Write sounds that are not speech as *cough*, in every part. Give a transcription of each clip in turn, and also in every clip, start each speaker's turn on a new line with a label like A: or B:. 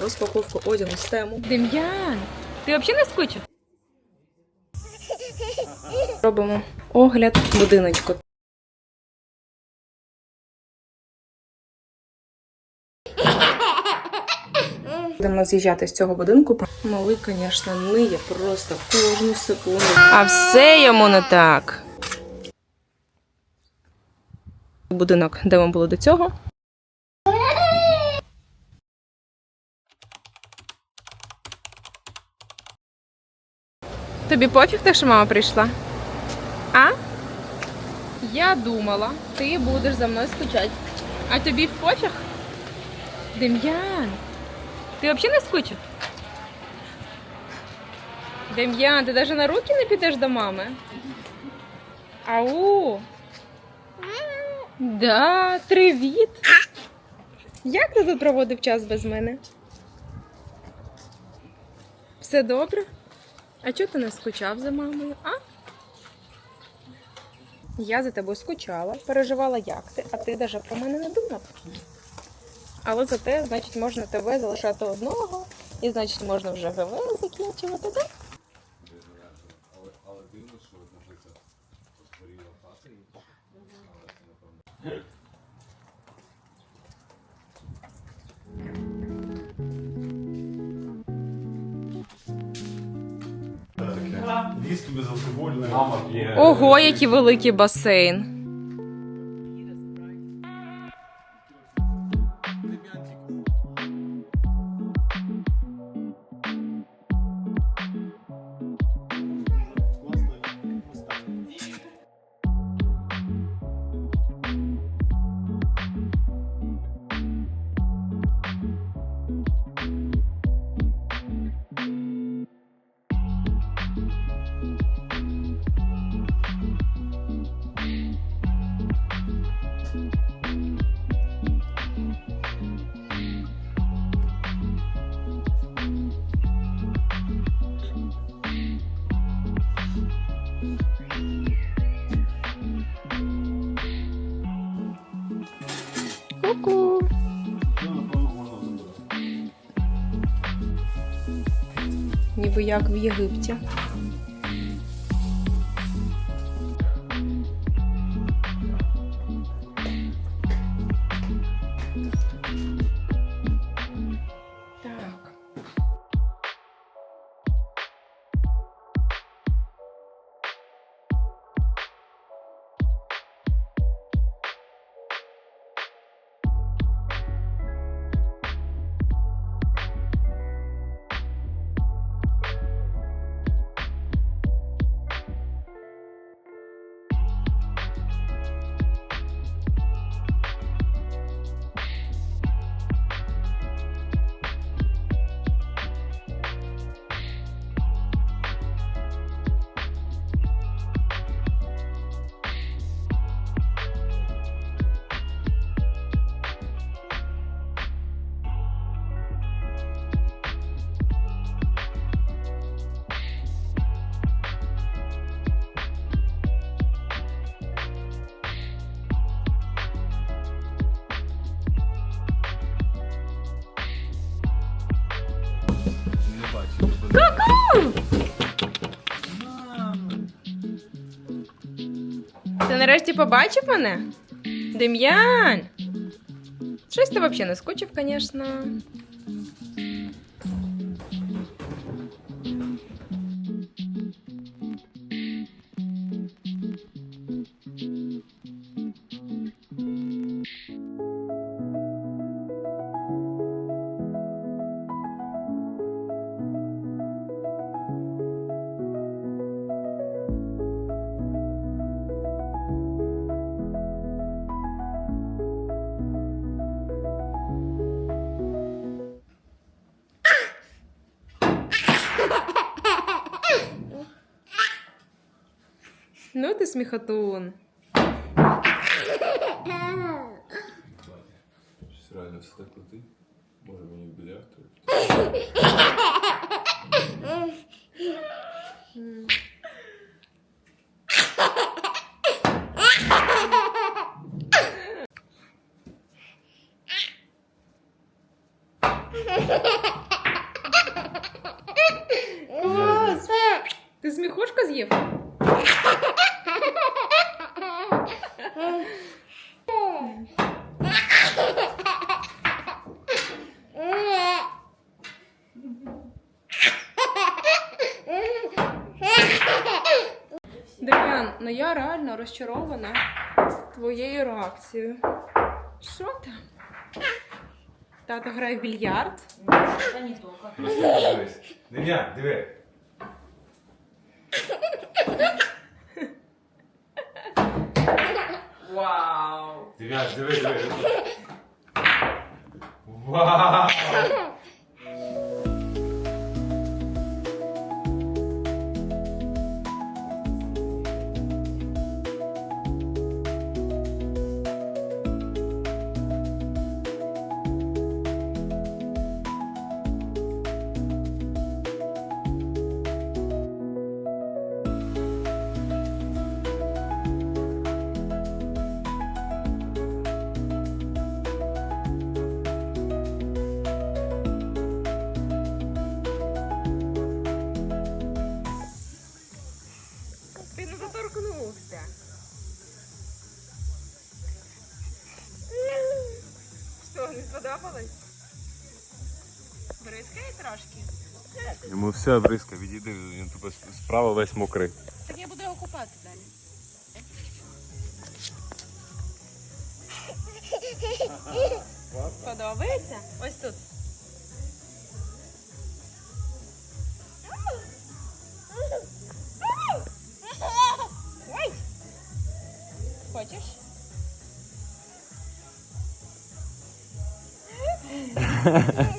A: Розпаковку одягу з тему.
B: Дем'ян, ти взагалі не скучив?
A: Робимо огляд будиночку. Будемо з'їжджати з цього будинку. Малий, звісно, ниє просто кожну секунду.
B: А все йому не так.
A: Будинок, де ми були до цього.
B: Тобі пофіг те, що мама прийшла? А? Я думала, ти будеш за мною скучати. А тобі в пофіг? Дем'ян, ти взагалі не скучив? Дем'ян, ти навіть на руки не підеш до мами? Ау! Да, привіт! Як ти тут проводив час без мене? Все добре? А чого ти не скучав за мамою, а? Я за тобою скучала, переживала, як ти, а ти навіть про мене не думав. Але зате, значить, можна тебе залишати одного, і значить можна вже ГВ закінчувати, так?
C: Віскі безалкогольне. Мама.
B: Ого, який великий басейн.
A: Як в Єгипті.
B: Нарешті побачив мене? Дем'ян! Щось ти взагалі не скучив, звісно. Сміхотун.
C: Щось реально все так летить. Може мені в більярд? Ну я реально розчарована твоєю реакцією. Що там? Тато грає в більярд.
D: Дивись. Дем'ян, диви.
C: Вау!
D: Дем'ян, диви, диви. Все бризка, відійди, він тебе справа весь мокрий.
C: Так я буду його купати далі. Подобається? Ось тут. Ой! Хочеш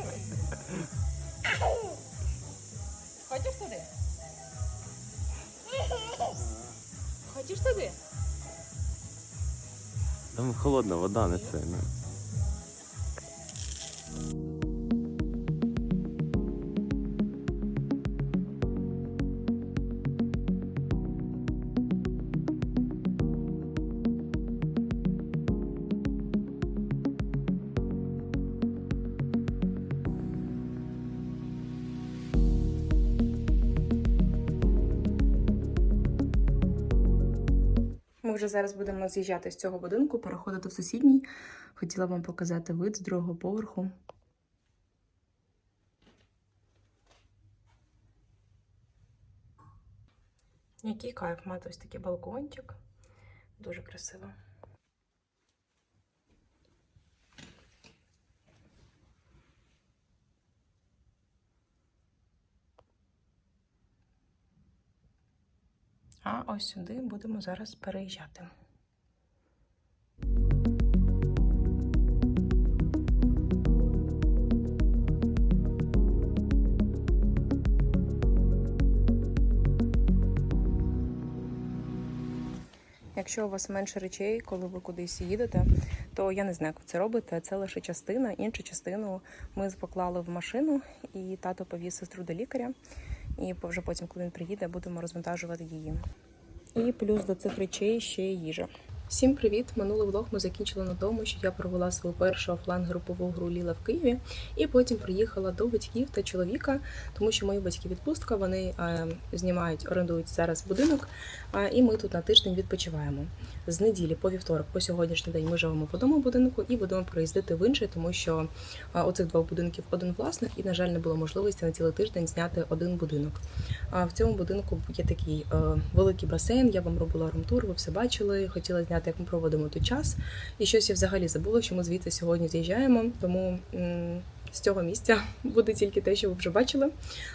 C: *laughs*
D: холодна вода, не це. Не.
B: Зараз будемо з'їжджати з цього будинку, переходити в сусідній. Хотіла вам показати вид з другого поверху. Який кайф мати ось такий балкончик. Дуже красиво. А ось сюди будемо зараз переїжджати. Якщо у вас менше речей, коли ви кудись їдете, то я не знаю, як це робите. Це лише частина. Іншу частину ми поклали в машину, і тато повіз сестру до лікаря. І вже потім, коли він приїде, будемо розвантажувати її. І плюс до цих речей ще є їжа. Всім привіт! Минулий влог ми закінчили на тому, що я провела свою першу офлайн групову гру Ліла в Києві, і потім приїхала до батьків та чоловіка, тому що мої батьки відпустка, вони е, знімають, орендують зараз будинок, е, і ми тут на тиждень відпочиваємо. З неділі по вівторок, по сьогоднішній день ми живемо в одному будинку і будемо приїздити в інший, тому що е, у цих двох будинків один власник, і, на жаль, не було можливості на цілий тиждень зняти один будинок. А в цьому будинку є такий е, великий басейн. Я вам робила румтур, ви все бачили. Хотіла зняти, як ми проводимо тут час. І щось я взагалі забула, що ми звідси сьогодні з'їжджаємо. Тому з цього місця *laughs* буде тільки те, що ви вже бачили.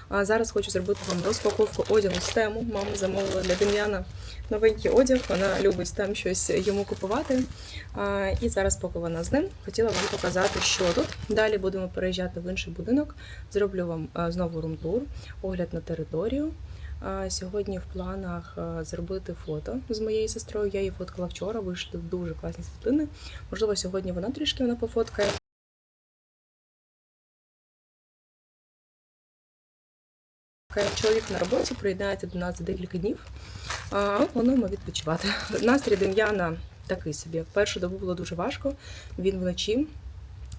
B: А зараз хочу зробити вам розпаковку одягу з тему. Мама замовила для Дем'яна новенький одяг. Вона любить там щось йому купувати. А, і зараз, поки вона з ним, хотіла вам показати, що тут. Далі будемо переїжджати в інший будинок. Зроблю вам е, знову румтур, огляд на територію. Сьогодні в планах е, зробити фото з моєю сестрою. Я її фоткала вчора, вийшли дуже класні світлини. Можливо, сьогодні вона трішки вона пофоткає. Чоловік на роботі приєднається до нас за декілька днів. А плануємо відпочивати. Настрій Дем'яна такий собі. Першу добу було дуже важко. Він вночі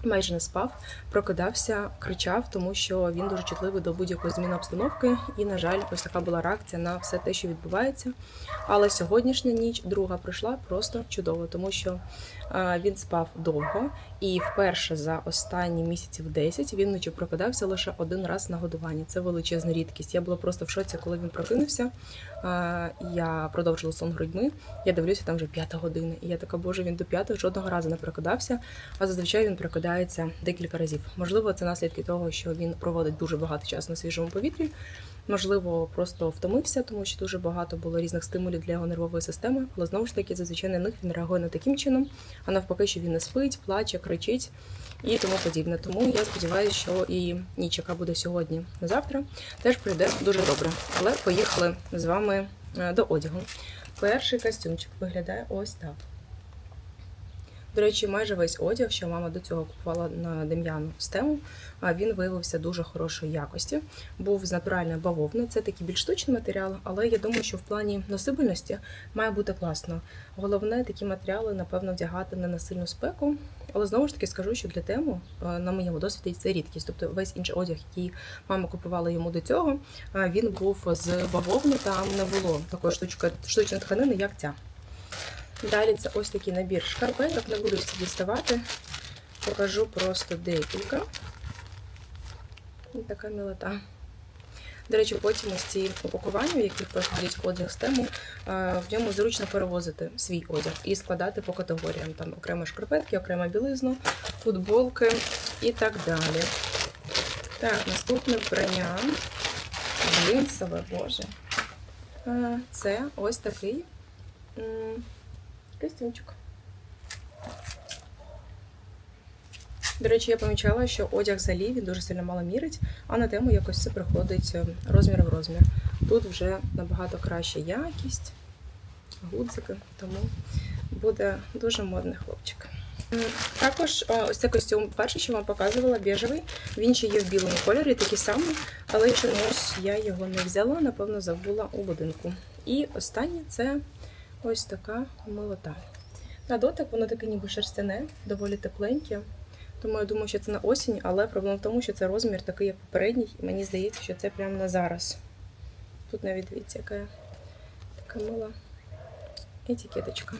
B: майже не спав, прокидався, кричав, тому що він дуже чутливий до будь-якої зміни обстановки. І, на жаль, ось така була реакція на все те, що відбувається. Але сьогоднішня ніч друга пройшла просто чудово, тому що він спав довго, і вперше за останні місяців 10 він вночі прокидався лише один раз на годуванні. Це величезна рідкість. Я була просто в шоці, коли він прокинувся. Я продовжила сон грудьми. Я дивлюся, там вже п'ята година. І я така, боже, він до п'ятої жодного разу не прокидався. А зазвичай він прокидається декілька разів. Можливо, це наслідки того, що він проводить дуже багато часу на свіжому повітрі. Можливо, просто втомився, тому що дуже багато було різних стимулів для його нервової системи. Але знову ж таки, зазвичай на них він реагує не таким чином, а навпаки, що він не спить, плаче, кричить і тому подібне. Тому я сподіваюся, що і ніч, яка буде сьогодні на завтра, теж пройде дуже добре. Але поїхали з вами е, до одягу. Перший костюмчик виглядає ось так. До речі, майже весь одяг, що мама до цього купувала на Дем'яну з тему, а він виявився дуже хорошої якості. Був з натуральної бавовни. Це такий більш штучний матеріал, але я думаю, що в плані носибельності має бути класно. Головне, такі матеріали, напевно, вдягати не на сильну спеку. Але знову ж таки скажу, що для тему е, на моєму досвіді це рідкість. Тобто весь інший одяг, який мама купувала йому до цього, е, він був з бавовни, там не було такої штучки, штучної тканини, як ця. Далі це ось такий набір шкарпеток, не буду всі діставати. Покажу просто декілька. Така мілота. До речі, потім ось ці упакування, в яких проходить одяг з тему, в ньому зручно перевозити свій одяг і складати по категоріям. Там окремо шкарпетки, окремо білизну, футболки і так далі. Так, наступне вбрання. Джинсове, боже. Це ось такий костюмчик. До речі, я помічала, що одяг взагалі він дуже сильно мало мірить, а на тему якось це приходить е, розмір в розмір. Тут вже набагато краща якість, гудзики, тому буде дуже модний хлопчик. Також ось цей костюм, перший, що вам показувала, біжевий. Він ще є в білому кольорі, такий самий, але чомусь я його не взяла, напевно, забула у будинку. І останнє це ось така молота. На дотик воно таке ніби шерстяне, доволі тепленьке. Тому я думаю, що це на осінь, але проблема в тому, що це розмір такий, як попередній, і мені здається, що це прямо на зараз. Тут навіть дивіться, яка така мила етикеточка.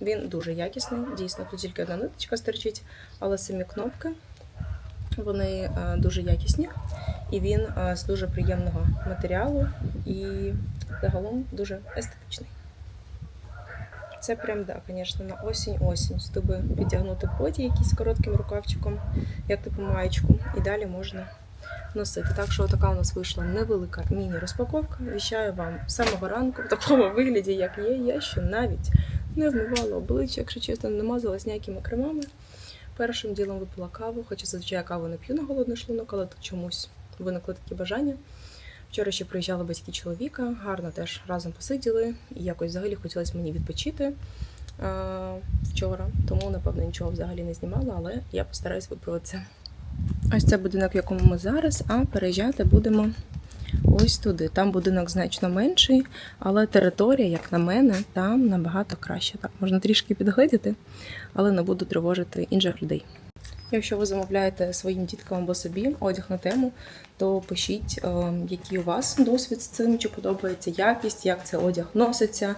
B: Він дуже якісний, дійсно, тут тільки одна ниточка стерчить, але самі кнопки вони е, дуже якісні, і він е, з дуже приємного матеріалу і загалом дуже естетичний. Це прям, да, звісно, на осінь-осінь. З підтягнути поті якийсь коротким рукавчиком, як типу маєчку, і далі можна носити. Так що така у нас вийшла невелика міні-розпаковка. Віщаю вам з самого ранку в такому вигляді, як є. Я ще навіть не вмивала обличчя, якщо чесно, не мазалась ніякими кремами. Першим ділом випила каву, хоча зазвичай каву не п'ю на голодний шлунок, але тут чомусь виникли такі бажання. Вчора ще приїжджали батьки чоловіка, гарно теж разом посиділи, і якось взагалі хотілося мені відпочити е, вчора, тому, напевно, нічого взагалі не знімала, але я постараюсь виправитися. Ось це будинок, в якому ми зараз, а переїжджати будемо ось туди. Там будинок значно менший, але територія, як на мене, там набагато краще. Так, можна трішки підгледіти, але не буду тривожити інших людей. Якщо ви замовляєте своїм діткам або собі одяг на тему, то пишіть, е, який у вас досвід з цим, чи подобається якість, як цей одяг носиться.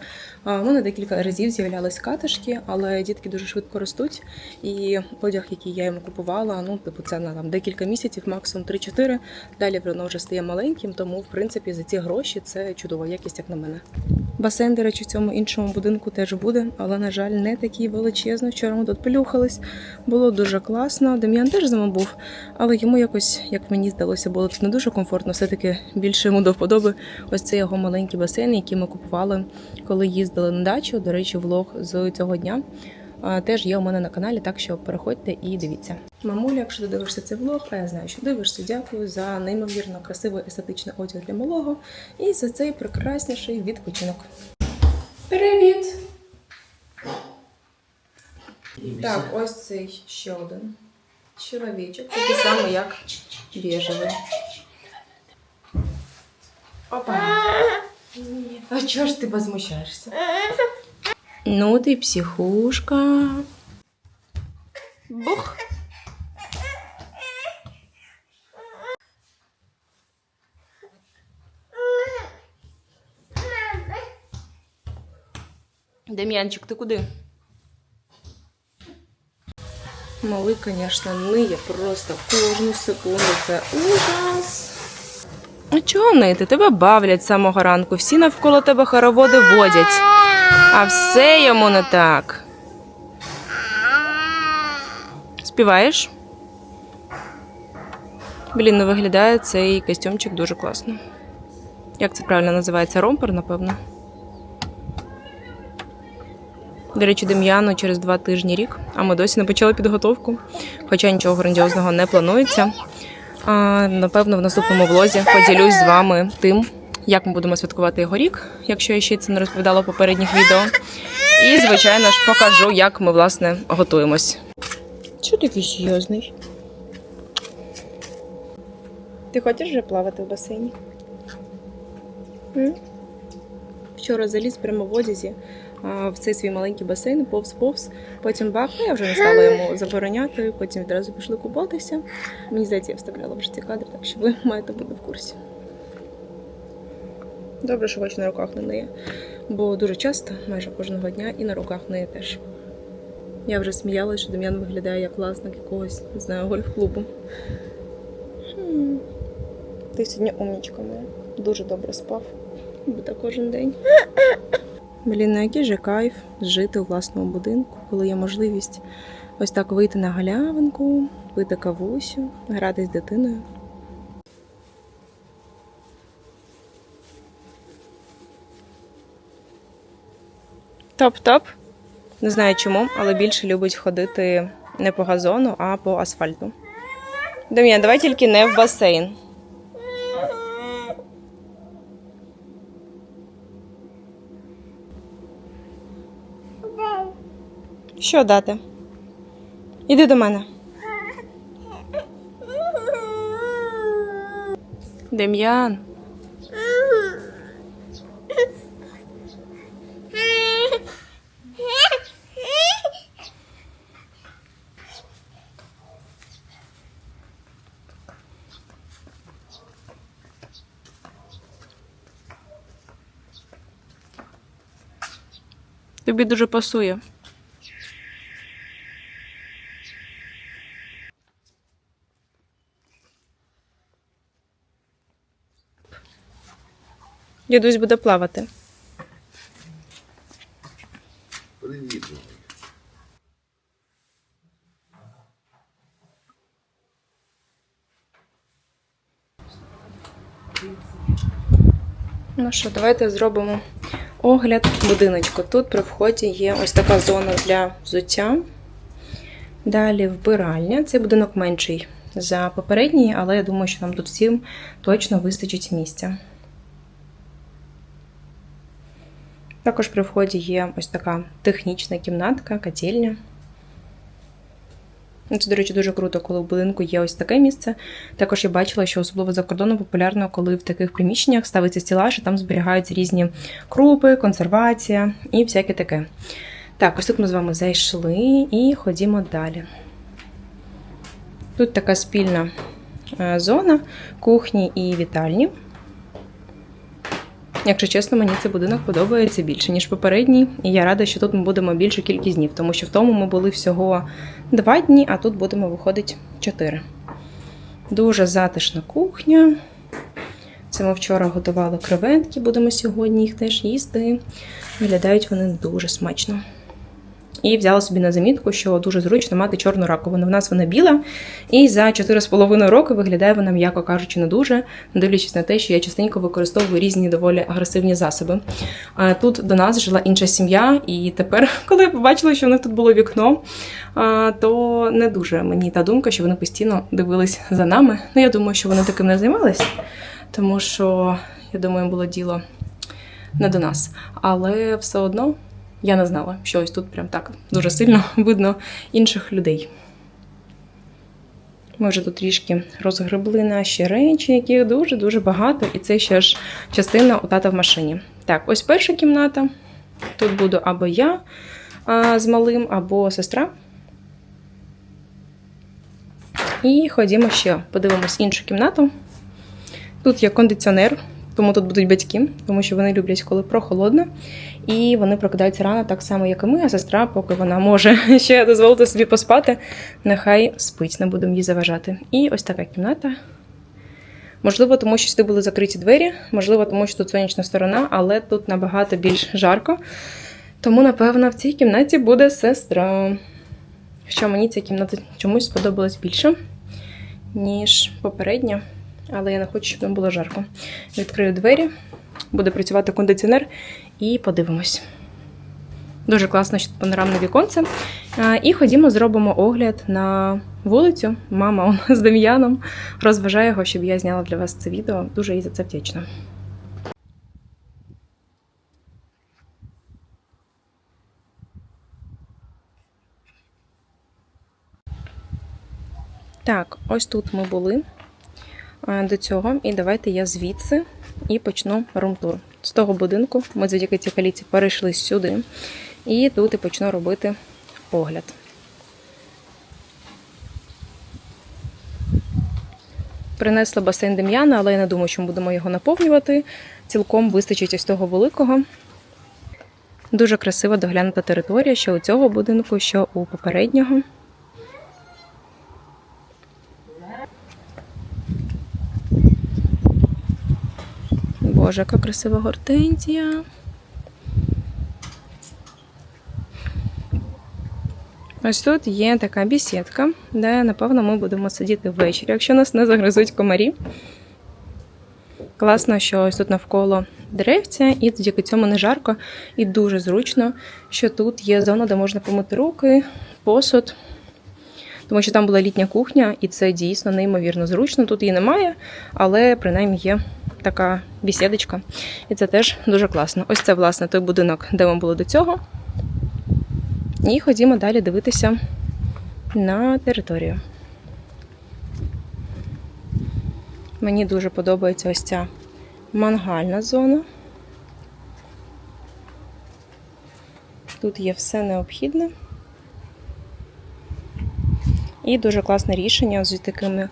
B: Е, У мене декілька разів з'являлись катишки, але дітки дуже швидко ростуть. І одяг, який я йому купувала, ну, типу, це на там декілька місяців, максимум 3-4. Далі воно вже стає маленьким, тому в принципі за ці гроші це чудова якість, як на мене. Басейн, до речі, в цьому іншому будинку теж буде, але, на жаль, не такий величезний. Вчора ми тут плюхались. Було дуже класно. Дем'ян теж з нами був, але йому якось, як мені здалося, було не дуже комфортно. Все-таки більше йому до вподоби ось цей його маленький басейн, який ми купували, коли їздили на дачу. До речі, влог з цього дня. Теж є у мене на каналі, так що переходьте і дивіться. Мамуля, якщо ти дивишся цей влог, а я знаю, що дивишся, дякую за неймовірно красивий естетичний одяг для малого і за цей прекрасніший відпочинок. Привіт! Так, ось цей ще один чоловічок, такий самий, як біжевий. Опа. Ні. А чого ж ти возмущаєшся? Ну, ти психушка.
C: Бух. Дем'янчик, ти куди?
B: Малий, звісно, ниє просто кожну секунду. Це ужас. А чого нити? Тебе бавлять з самого ранку. Всі навколо тебе хороводи водять. А все йому не так. Співаєш? Блін, ну виглядає цей костюмчик дуже класно. Як це правильно називається? Ромпер, напевно. До речі, Дем'яну через два тижні рік, а ми досі не почали підготовку, хоча нічого грандіозного не планується. А, напевно, в наступному влозі поділюсь з вами тим, як ми будемо святкувати його рік, якщо я ще це не розповідала в попередніх відео. І, звичайно ж, покажу, як ми власне готуємось. Чого такий серйозний? Ти хочеш вже плавати в басейні? М? Вчора заліз прямо в одязі в цей свій маленький басейн, повз-повз. Потім бах, ну, я вже не стала йому забороняти. Потім відразу пішли купатися. Мені здається, я вставляла вже ці кадри, так що ви маєте бути в курсі. Добре, що хоч на руках не неє, бо дуже часто, майже кожного дня, і на руках неє теж. Я вже сміялася, що Дем'ян виглядає як власник якогось, не знаю, гольф-клубу. Ти сьогодні умнічка моя. Дуже добре спав. Бо так кожен день. Блін, ну який же кайф жити у власному будинку, коли є можливість ось так вийти на галявинку, пити кавусю, гратись з дитиною. Топ-топ. Не знаю чому, але більше любить ходити не по газону, а по асфальту. Дем'ян, давай тільки не в басейн. Що дати? Іди до мене. Дем'ян. Тобі дуже пасує. Дідусь буде плавати.
D: Привіт.
B: Ну що, давайте зробимо огляд будиночку. Тут при вході є ось така зона для взуття. Далі вбиральня. Цей будинок менший за попередній, але я думаю, що нам тут всім точно вистачить місця. Також при вході є ось така технічна кімнатка, котельня. Ну, Це, до речі, дуже круто, коли в будинку є ось таке місце. Також я бачила, що особливо за кордоном популярно, коли в таких приміщеннях ставиться стілаж, і там зберігаються різні крупи, консервація і всяке таке. Так, ось тут ми з вами зайшли і ходімо далі. Тут така спільна е, зона кухні і вітальні. Якщо чесно, мені цей будинок подобається більше, ніж попередній, і я рада, що тут ми будемо більшу кількість днів, тому що в тому ми були всього два дні, а тут будемо виходить чотири. Дуже затишна кухня. Це ми вчора готували креветки, будемо сьогодні їх теж їсти. Виглядають вони дуже смачно. І взяла собі на замітку, що дуже зручно мати чорну раковину. В нас вона біла, і за 4,5 роки виглядає вона, м'яко кажучи, не дуже, не дивлячись на те, що я частенько використовую різні доволі агресивні засоби. А Тут до нас жила інша сім'я, і тепер, *laughs* коли я побачила, що в них тут було вікно, то не дуже мені та думка, що вони постійно дивились за нами. Ну, я думаю, що вони таким не займались, тому що, я думаю, було діло не до нас. Але все одно я не знала, що ось тут прям так дуже сильно *laughs* видно інших людей. Ми вже тут трішки розгребли наші речі, яких дуже-дуже багато, і це ще ж частина у тата в машині. Так, ось перша кімната. Тут буду або я а, з малим, або сестра. І ходімо ще, подивимось іншу кімнату. Тут є кондиціонер, тому тут будуть батьки, тому що вони люблять, коли прохолодно. І вони прокидаються рано, так само, як і ми, а сестра, поки вона може *laughs* ще дозволити собі поспати, нехай спить, не будемо їй заважати. І ось така кімната. Можливо, тому що сюди були закриті двері, можливо, тому що тут сонячна сторона, але тут набагато більш жарко. Тому, напевно, в цій кімнаті буде сестра. Що мені ця кімната чомусь сподобалась більше, ніж попередня, але я не хочу, щоб нам було жарко. Відкрию двері, буде працювати кондиціонер і подивимось. Дуже класно, що панорамне віконце. І ходімо, зробимо огляд на вулицю. Мама он, з Дем'яном розважає його, щоб я зняла для вас це відео. Дуже їй за це вдячна. Так, ось тут ми були до цього. І давайте я звідси і почну румтур. З того будинку ми завдяки цій каліці перейшли сюди. І тут і почну робити огляд. Принесла басейн Дем'яна, але я не думаю, що ми будемо його наповнювати. Цілком вистачить ось того великого. Дуже красиво доглянута територія, що у цього будинку, що у попереднього. Боже, яка красива гортензія. Ось тут є така бісідка, де, напевно, ми будемо сидіти ввечері, якщо нас не загризуть комарі. Класно, що ось тут навколо деревця, і завдяки цьому не жарко і дуже зручно, що тут є зона, де можна помити руки, посуд. Тому що там була літня кухня, і це дійсно неймовірно зручно. Тут її немає, але принаймні є така бісідочка. І це теж дуже класно. Ось це, власне, той будинок, де ми були до цього. І ходімо далі дивитися на територію. Мені дуже подобається ось ця мангальна зона. Тут є все необхідне. І дуже класне рішення з такими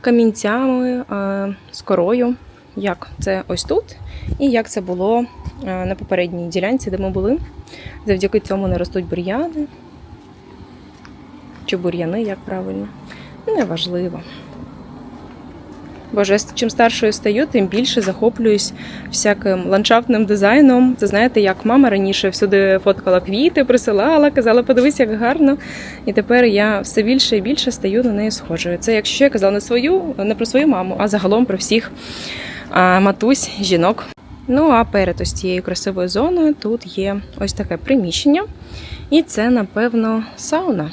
B: камінцями, е, з корою, як це ось тут, і як це було е, на попередній ділянці, де ми були. Завдяки цьому не ростуть бур'яни. Чи бур'яни, як правильно. Неважливо. Боже, чим старшою стаю, тим більше захоплююсь всяким ландшафтним дизайном. Це знаєте, як мама раніше всюди фоткала квіти, присилала, казала, подивись, як гарно. І тепер я все більше і більше стаю на неї схожою. Це якщо я казала не свою, не про свою маму, а загалом про всіх матусь, жінок. Ну а перед ось цією красивою зоною тут є ось таке приміщення. І це, напевно, сауна.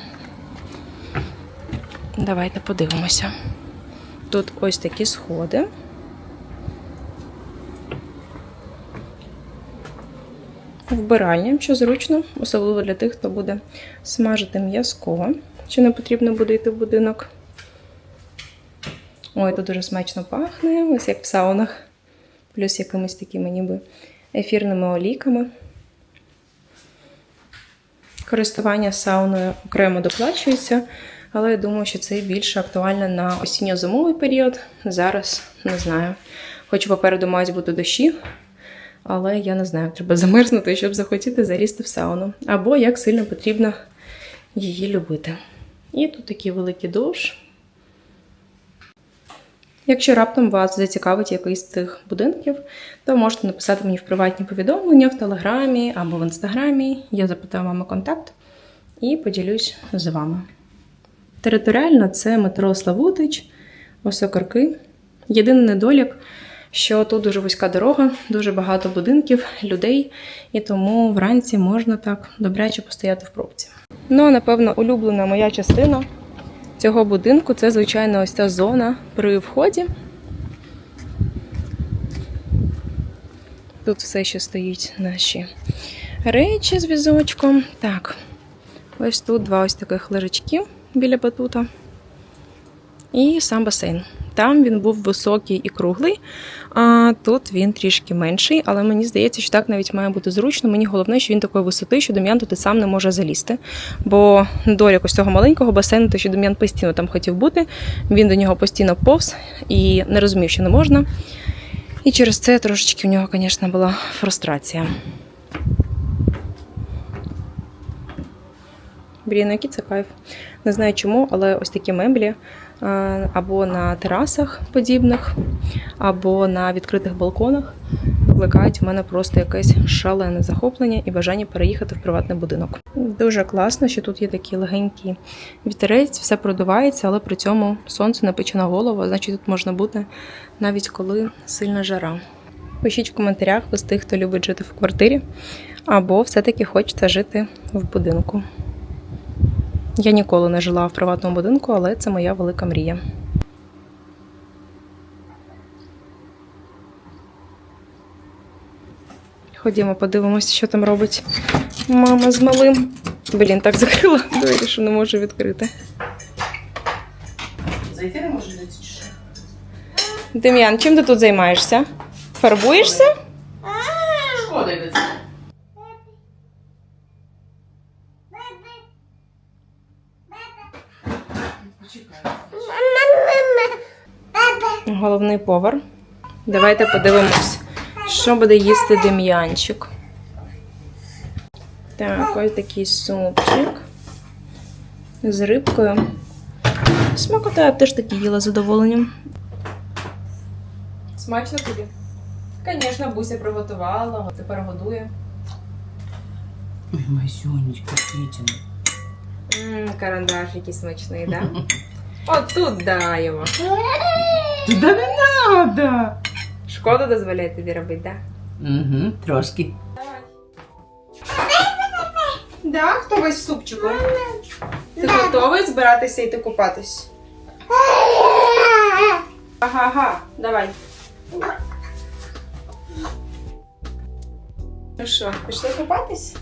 B: Давайте подивимося. Тут ось такі сходи. Вбиральня, що зручно, особливо для тих, хто буде смажити м'язково, чи не потрібно буде йти в будинок. Ой, тут дуже смачно пахне, ось як в саунах, плюс якимись такими ніби ефірними олійками. Користування сауною окремо доплачується. Але я думаю, що це більше актуально на осінньо-зимовий період. Зараз не знаю. Хоч попереду мають бути дощі, але я не знаю, треба замерзнути, щоб захотіти залізти в сауну. Або як сильно потрібно її любити. І тут такий великий душ. Якщо раптом вас зацікавить якийсь з цих будинків, то можете написати мені в приватні повідомлення в Телеграмі або в Інстаграмі. Я запитаю мами контакт і поділюсь з вами. Територіально це метро Славутич, Осокорки. Єдиний недолік, що тут дуже вузька дорога, дуже багато будинків, людей, і тому вранці можна так добряче постояти в пробці. Ну, а, напевно, улюблена моя частина цього будинку це, звичайно, ось ця зона при вході. Тут все ще стоїть наші речі з візочком. Так, ось тут два ось таких лежачки біля батута. І сам басейн. Там він був високий і круглий, а тут він трішки менший, але мені здається, що так навіть має бути зручно. Мені головне, що він такої висоти, що Дем'ян туди сам не може залізти. Бо до якось цього маленького басейну, то що Дем'ян постійно там хотів бути, він до нього постійно повз і не розумів, що не можна. І через це трошечки в нього, звісно, була фрустрація. Блін, який це кайф. Не знаю чому, але ось такі меблі е, або на терасах подібних, або на відкритих балконах викликають в мене просто якесь шалене захоплення і бажання переїхати в приватний будинок. Дуже класно, що тут є такий легенький вітерець, все продувається, але при цьому сонце не пече на голову, значить тут можна бути навіть коли сильна жара. Пишіть в коментарях ви з тих, хто любить жити в квартирі, або все-таки хочете жити в будинку. Я ніколи не жила в приватному будинку, але це моя велика мрія. Ходімо, подивимося, що там робить мама з малим. Блін, так закрила двері, що не можу відкрити.
E: Зайти не може зайти?
B: Дем'ян, чим ти тут займаєшся? Фарбуєшся? Повар. Давайте подивимось, що буде їсти Дем'янчик. Так, ось такий супчик з рибкою. Смакота я теж таки їла з задоволенням. Смачно тобі? Звісно, Буся приготувала, тепер годує.
E: Ой, моя сонечка, Петя.
B: Ммм, карандаш який смачний, да? От тут да його.
E: Туди не надо.
B: Шкода дозволяє тобі робити, да?
E: Угу, трошки.
B: Да, хто весь в супчику? Ти готовий збиратися йти купатись? Ага, ага, давай. Ну що, пішли купатись?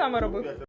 B: Саме робив.